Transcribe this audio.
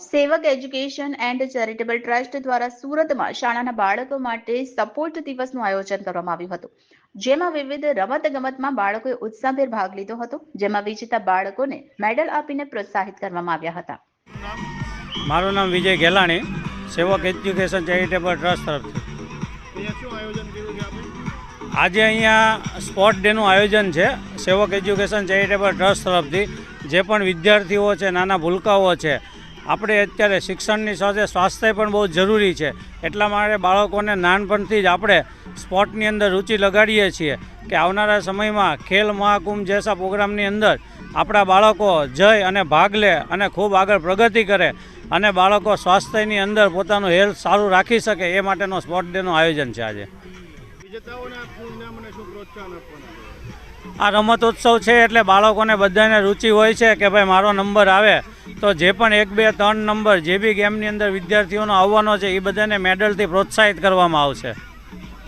સેવક education and charitable trust દ્વારા સુરતમાં શાળાના બાળકો માટે સપોર્ટ દિવસનું આયોજન કરવામાં આવ્યું હતું. જેમાં વિવિધ રમત ગમતમાં બાળકોએ ઉત્સાહભેર ભાગ લીધો હતો. જેમાં વિજેતા બાળકોને મેડલ આપીને પ્રોત્સાહિત કરવામાં આવ્યા હતા. મારું નામ વિજય ગેલાણી સેવક એજ્યુકેશન ચેરિટેબલ ટ્રસ્ટ તરફથી. અહીંયા શું આયોજન કર્યું છે આપણે આજે અહીંયા સ્પોર્ટ ડેનું આયોજન છે સેવક એજ્યુકેશન ચેરિટેબલ ટ્રસ્ટ તરફથી. જે પણ વિદ્યાર્થીઓ છે નાના ભૂલકાઓ છે આપણે અત્યારે શિક્ષણની સાથે સ્વાસ્થ્ય પણ બહુ જરૂરી છે. એટલા માટે બાળકોને નાનપણથી જ આપણે સ્પોર્ટની અંદર રુચિ લગાડીએ છીએ કે આવનારા સમયમાં ખેલ મહાકુંભ જેસા પ્રોગ્રામની અંદર આપણા બાળકો જઈ અને ભાગ લે અને ખૂબ આગળ પ્રગતિ કરે અને બાળકો સ્વાસ્થ્યની અંદર પોતાનું હેલ્થ સારું રાખી શકે એ માટેનો સ્પોર્ટ ડેનું આયોજન છે આજે. આ રમતોત્સવ છે એટલે બાળકોને બધાને રુચિ હોય છે કે ભાઈ મારો નંબર આવે. તો જે પણ એક, બે, ત્રણ નંબર જે બી ગેમની અંદર વિદ્યાર્થીઓનો આવવાનો છે, એ બધાને મેડલથી પ્રોત્સાહિત કરવામાં આવશે.